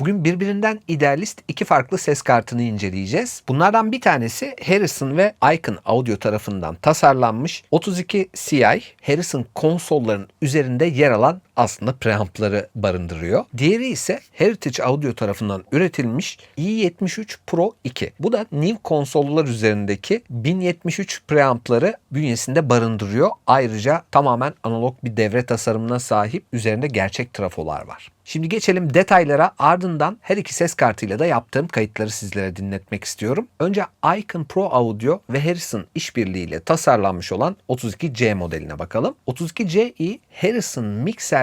Bugün birbirinden idealist iki farklı ses kartını inceleyeceğiz. Bunlardan bir tanesi Harrison ve Icon Audio tarafından tasarlanmış 32 Ci Harrison konsolların üzerinde yer alan aslında preampları barındırıyor. Diğeri ise Heritage Audio tarafından üretilmiş i73 Pro 2. Bu da New konsollar üzerindeki 1073 preampları bünyesinde barındırıyor. Ayrıca tamamen analog bir devre tasarımına sahip üzerinde gerçek trafolar var. Şimdi geçelim detaylara ardından her iki ses kartıyla da yaptığım kayıtları sizlere dinletmek istiyorum. Önce Icon Pro Audio ve Harrison işbirliğiyle tasarlanmış olan 32C modeline bakalım. 32CI Harrison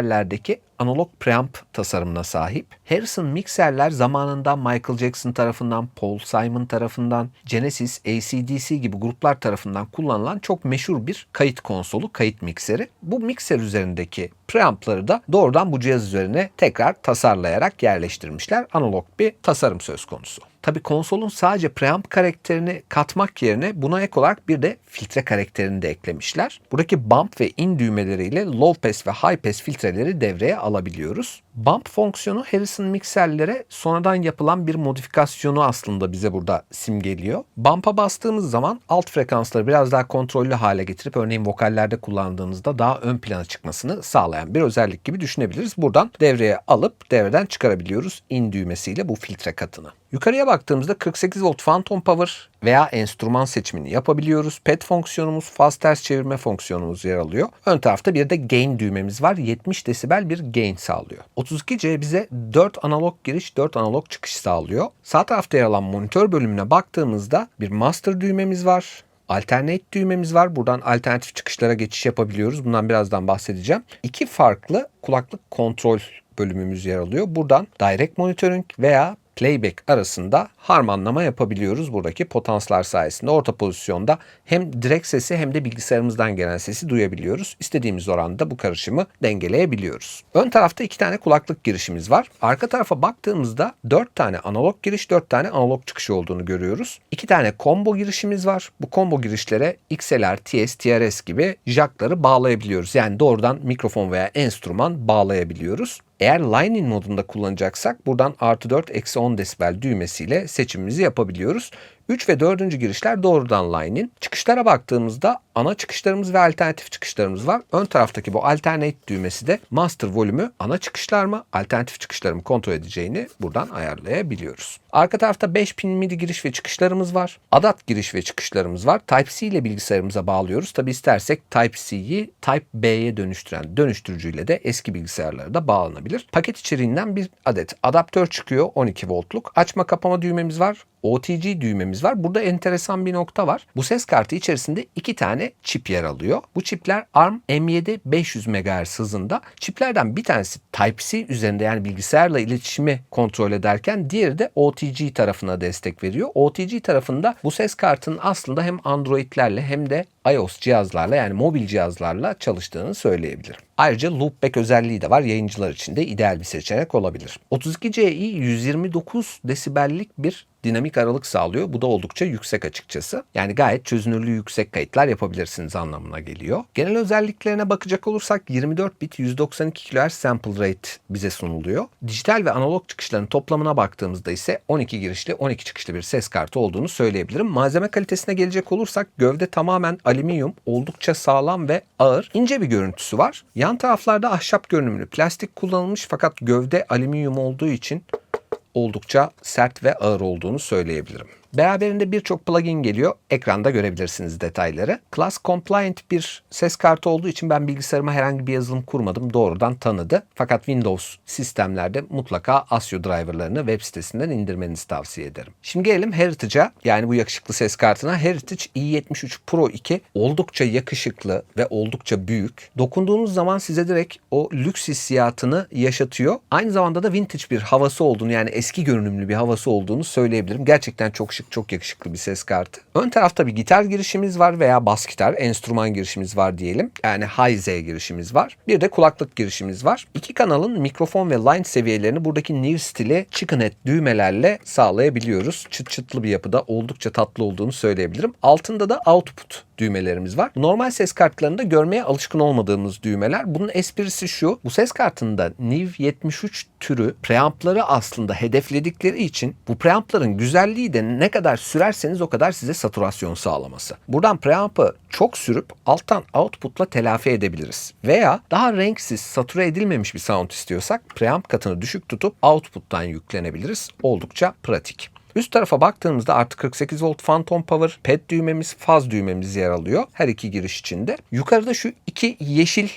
mikserlerdeki analog preamp tasarımına sahip. Harrison mikserler zamanında Michael Jackson tarafından, Paul Simon tarafından, Genesis, ACDC gibi gruplar tarafından kullanılan çok meşhur bir kayıt konsolu, kayıt mikseri. Bu mikser üzerindeki preampları da doğrudan bu cihaz üzerine tekrar tasarlayarak yerleştirmişler. Analog bir tasarım söz konusu. Tabi konsolun sadece preamp karakterini katmak yerine buna ek olarak bir de filtre karakterini de eklemişler. Buradaki bump ve in düğmeleriyle low pass ve high pass filtreleri devreye alabiliyoruz. Bump fonksiyonu Harrison mikserlere sonradan yapılan bir modifikasyonu aslında bize burada simgeliyor. Bump'a bastığımız zaman alt frekansları biraz daha kontrollü hale getirip örneğin vokallerde kullandığınızda daha ön plana çıkmasını sağlayan bir özellik gibi düşünebiliriz. Buradan devreye alıp devreden çıkarabiliyoruz in düğmesiyle bu filtre katını. Yukarıya baktığımızda 48 volt phantom power veya enstrüman seçimini yapabiliyoruz. Pad fonksiyonumuz, faz ters çevirme fonksiyonumuz yer alıyor. Ön tarafta bir de gain düğmemiz var. 70 desibel bir gain sağlıyor. 32C bize 4 analog giriş, 4 analog çıkış sağlıyor. Sağ tarafta yer alan monitör bölümüne baktığımızda bir master düğmemiz var. Alternate düğmemiz var. Buradan alternatif çıkışlara geçiş yapabiliyoruz. Bundan birazdan bahsedeceğim. İki farklı kulaklık kontrol bölümümüz yer alıyor. Buradan direct monitoring veya playback arasında harmanlama yapabiliyoruz buradaki potanslar sayesinde. Orta pozisyonda hem direkt sesi hem de bilgisayarımızdan gelen sesi duyabiliyoruz. İstediğimiz oranda bu karışımı dengeleyebiliyoruz. Ön tarafta iki tane kulaklık girişimiz var. Arka tarafa baktığımızda dört tane analog giriş, dört tane analog çıkışı olduğunu görüyoruz. İki tane combo girişimiz var. Bu combo girişlere XLR, TS, TRS gibi jackları bağlayabiliyoruz. Yani doğrudan mikrofon veya enstrüman bağlayabiliyoruz. Eğer line-in modunda kullanacaksak buradan artı 4 eksi 10 desibel düğmesiyle seçimimizi yapabiliyoruz. 3 ve 4. girişler doğrudan line-in. Çıkışlara baktığımızda ana çıkışlarımız ve alternatif çıkışlarımız var. Ön taraftaki bu alternate düğmesi de master volümü ana çıkışlar mı alternatif çıkışları mı kontrol edeceğini buradan ayarlayabiliyoruz. Arka tarafta 5 pin MIDI giriş ve çıkışlarımız var. ADAT giriş ve çıkışlarımız var. Type-C ile bilgisayarımıza bağlıyoruz. Tabi istersek Type-C'yi Type-B'ye dönüştüren dönüştürücüyle de eski bilgisayarlara da bağlanabilir. Paket içeriğinden bir adet adaptör çıkıyor 12 voltluk. Açma kapama düğmemiz var. OTG düğmemiz var. Burada enteresan bir nokta var. Bu ses kartı içerisinde iki tane çip yer alıyor. Bu çipler ARM M7 500 MHz hızında. Çiplerden bir tanesi Type-C üzerinde yani bilgisayarla iletişimi kontrol ederken diğeri de OTG tarafına destek veriyor. OTG tarafında bu ses kartının aslında hem Android'lerle hem de iOS cihazlarla yani mobil cihazlarla çalıştığını söyleyebilirim. Ayrıca loopback özelliği de var. Yayıncılar için de ideal bir seçenek olabilir. 32CI 129 desibellik bir dinamik aralık sağlıyor. Bu da oldukça yüksek açıkçası. Yani gayet çözünürlüğü yüksek kayıtlar yapabilirsiniz anlamına geliyor. Genel özelliklerine bakacak olursak 24 bit 192 kHz sample rate bize sunuluyor. Dijital ve analog çıkışların toplamına baktığımızda ise 12 girişli 12 çıkışlı bir ses kartı olduğunu söyleyebilirim. Malzeme kalitesine gelecek olursak gövde tamamen alüminyum, oldukça sağlam ve ağır. ince bir görüntüsü var. Yan taraflarda ahşap görünümlü plastik kullanılmış fakat gövde alüminyum olduğu için oldukça sert ve ağır olduğunu söyleyebilirim. Beraberinde birçok plugin geliyor. Ekranda görebilirsiniz detayları. Class compliant bir ses kartı olduğu için ben bilgisayarıma herhangi bir yazılım kurmadım. Doğrudan tanıdı. Fakat Windows sistemlerde mutlaka ASIO driverlarını web sitesinden indirmenizi tavsiye ederim. Şimdi gelelim Heritage'a yani bu yakışıklı ses kartına. Heritage i73 Pro 2 oldukça yakışıklı ve oldukça büyük. Dokunduğunuz zaman size direkt o lüks hissiyatını yaşatıyor. Aynı zamanda da vintage bir havası olduğunu yani eski görünümlü bir havası olduğunu söyleyebilirim. Gerçekten çok şık, çok yakışıklı bir ses kartı. Ön tarafta bir gitar girişimiz var veya bas gitar, enstrüman girişimiz var diyelim. Yani high Z girişimiz var. Bir de kulaklık girişimiz var. İki kanalın mikrofon ve line seviyelerini buradaki New stili Chickenhead düğmelerle sağlayabiliyoruz. Çıt çıtlı bir yapıda oldukça tatlı olduğunu söyleyebilirim. Altında da output düğmelerimiz var. Normal ses kartlarında görmeye alışkın olmadığımız düğmeler. Bunun esprisi şu. Bu ses kartında NIV 73 türü preampları aslında hedefledikleri için bu preampların güzelliği de ne kadar sürerseniz o kadar size saturasyon sağlaması. Buradan preampı çok sürüp alttan output'la telafi edebiliriz. Veya daha renksiz, sature edilmemiş bir sound istiyorsak preamp katını düşük tutup output'tan yüklenebiliriz. Oldukça pratik. Üst tarafa baktığımızda artı 48 volt phantom power, ped düğmemiz, faz düğmemiz yer alıyor. Her iki giriş içinde. Yukarıda şu iki yeşil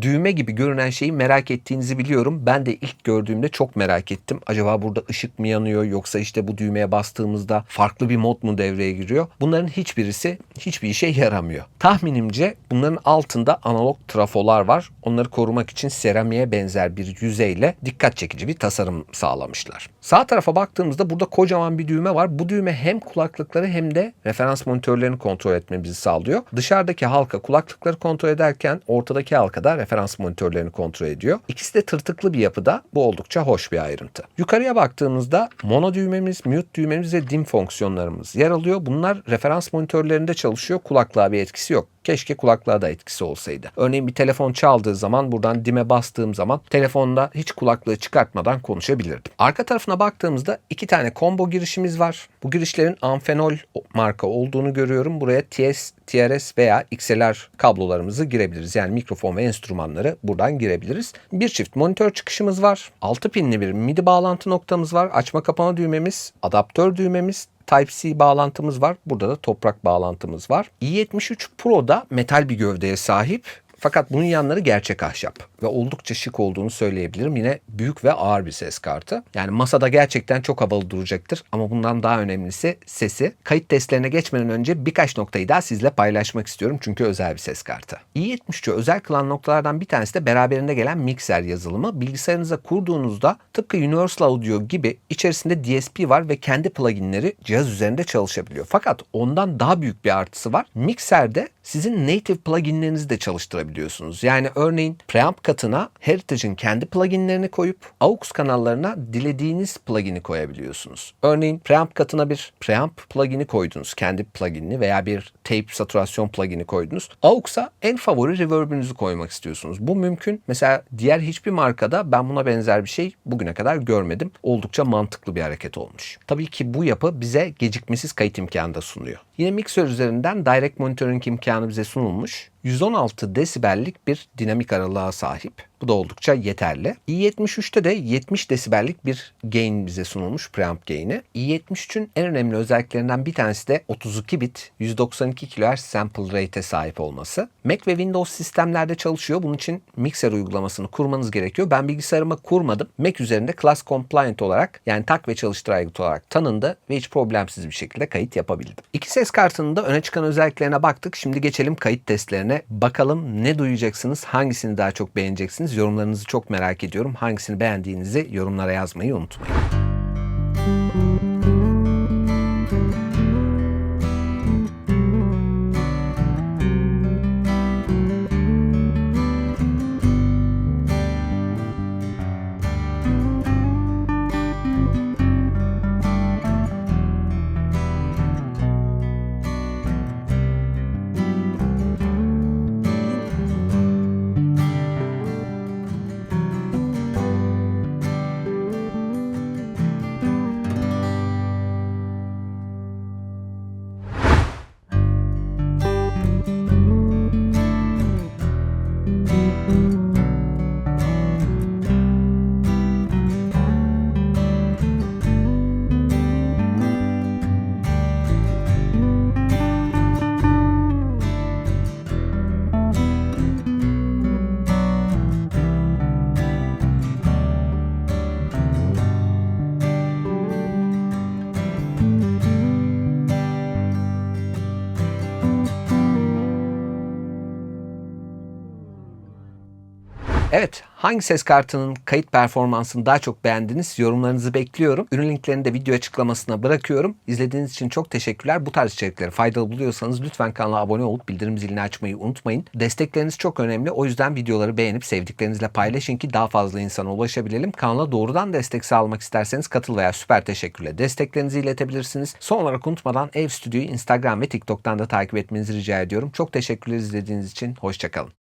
düğme gibi görünen şeyi merak ettiğinizi biliyorum. Ben de ilk gördüğümde çok merak ettim. Acaba burada ışık mı yanıyor yoksa işte bu düğmeye bastığımızda farklı bir mod mu devreye giriyor? Bunların hiçbirisi hiçbir işe yaramıyor. Tahminimce bunların altında analog trafolar var. Onları korumak için seramiğe benzer bir yüzeyle dikkat çekici bir tasarım sağlamışlar. Sağ tarafa baktığımızda burada kocaman bir düğme var. Bu düğme hem kulaklıkları hem de referans monitörlerini kontrol etmemizi sağlıyor. Dışarıdaki halka kulaklıkları kontrol ederken ortadaki halka referans monitörlerini kontrol ediyor. İkisi de tırtıklı bir yapıda. Bu oldukça hoş bir ayrıntı. Yukarıya baktığımızda mono düğmemiz, mute düğmemiz ve dim fonksiyonlarımız yer alıyor. Bunlar referans monitörlerinde çalışıyor. Kulaklığa bir etkisi yok. Keşke kulaklığa da etkisi olsaydı. Örneğin bir telefon çaldığı zaman buradan dime bastığım zaman telefonda hiç kulaklığı çıkartmadan konuşabilirdim. Arka tarafına baktığımızda iki tane combo girişimiz var. Bu girişlerin Amphenol marka olduğunu görüyorum. Buraya TS, TRS veya XLR kablolarımızı girebiliriz. Yani mikrofon ve enstrümanları buradan girebiliriz. Bir çift monitör çıkışımız var. 6 pinli bir MIDI bağlantı noktamız var. Açma kapama düğmemiz, adaptör düğmemiz, Type-C bağlantımız var. Burada da toprak bağlantımız var. i73 Pro'da metal bir gövdeye sahip. Fakat bunun yanları gerçek ahşap ve oldukça şık olduğunu söyleyebilirim. Yine büyük ve ağır bir ses kartı. Yani masada gerçekten çok havalı duracaktır ama bundan daha önemlisi sesi. Kayıt testlerine geçmeden önce birkaç noktayı daha sizle paylaşmak istiyorum çünkü özel bir ses kartı. i73'ü özel kılan noktalardan bir tanesi de beraberinde gelen mikser yazılımı. Bilgisayarınıza kurduğunuzda tıpkı Universal Audio gibi içerisinde DSP var ve kendi pluginleri cihaz üzerinde çalışabiliyor. Fakat ondan daha büyük bir artısı var. Mikserde sizin native pluginlerinizi de çalıştırabiliyorsunuz. Yani örneğin preamp katına Heritage'in kendi pluginlerini koyup AUX kanallarına dilediğiniz plugini koyabiliyorsunuz. Örneğin preamp katına bir preamp plugini koydunuz. Kendi pluginini veya bir tape saturasyon plugini koydunuz. AUX'a en favori reverb'ünüzü koymak istiyorsunuz. Bu mümkün. Mesela diğer hiçbir markada ben buna benzer bir şey bugüne kadar görmedim. Oldukça mantıklı bir hareket olmuş. Tabii ki bu yapı bize gecikmesiz kayıt imkanı da sunuyor. Yine mikser üzerinden direct monitoring imkanı bize sunulmuş. 116 desibellik bir dinamik aralığa sahip. Bu da oldukça yeterli. i73'te de 70 desibellik bir gain bize sunulmuş preamp gain'i. i73'ün en önemli özelliklerinden bir tanesi de 32 bit 192 kHz sample rate'e sahip olması. Mac ve Windows sistemlerde çalışıyor. Bunun için mikser uygulamasını kurmanız gerekiyor. Ben bilgisayarıma kurmadım. Mac üzerinde class compliant olarak yani tak ve çalıştır aygıtı olarak tanındı ve hiç problemsiz bir şekilde kayıt yapabildim. İki ses kartının da öne çıkan özelliklerine baktık. Şimdi geçelim kayıt testlerine. Bakalım ne duyacaksınız? Hangisini daha çok beğeneceksiniz? Yorumlarınızı çok merak ediyorum. Hangisini beğendiğinizi yorumlara yazmayı unutmayın. Evet, hangi ses kartının kayıt performansını daha çok beğendiniz? Yorumlarınızı bekliyorum. Ürün linklerini de video açıklamasına bırakıyorum. İzlediğiniz için çok teşekkürler. Bu tarz içerikleri faydalı buluyorsanız lütfen kanala abone olup bildirim zilini açmayı unutmayın. Destekleriniz çok önemli. O yüzden videoları beğenip sevdiklerinizle paylaşın ki daha fazla insana ulaşabilelim. Kanala doğrudan destek sağlamak isterseniz katıl veya süper teşekkürle desteklerinizi iletebilirsiniz. Son olarak unutmadan Ev Stüdyo'yu Instagram ve TikTok'tan da takip etmenizi rica ediyorum. Çok teşekkürler izlediğiniz için. Hoşçakalın.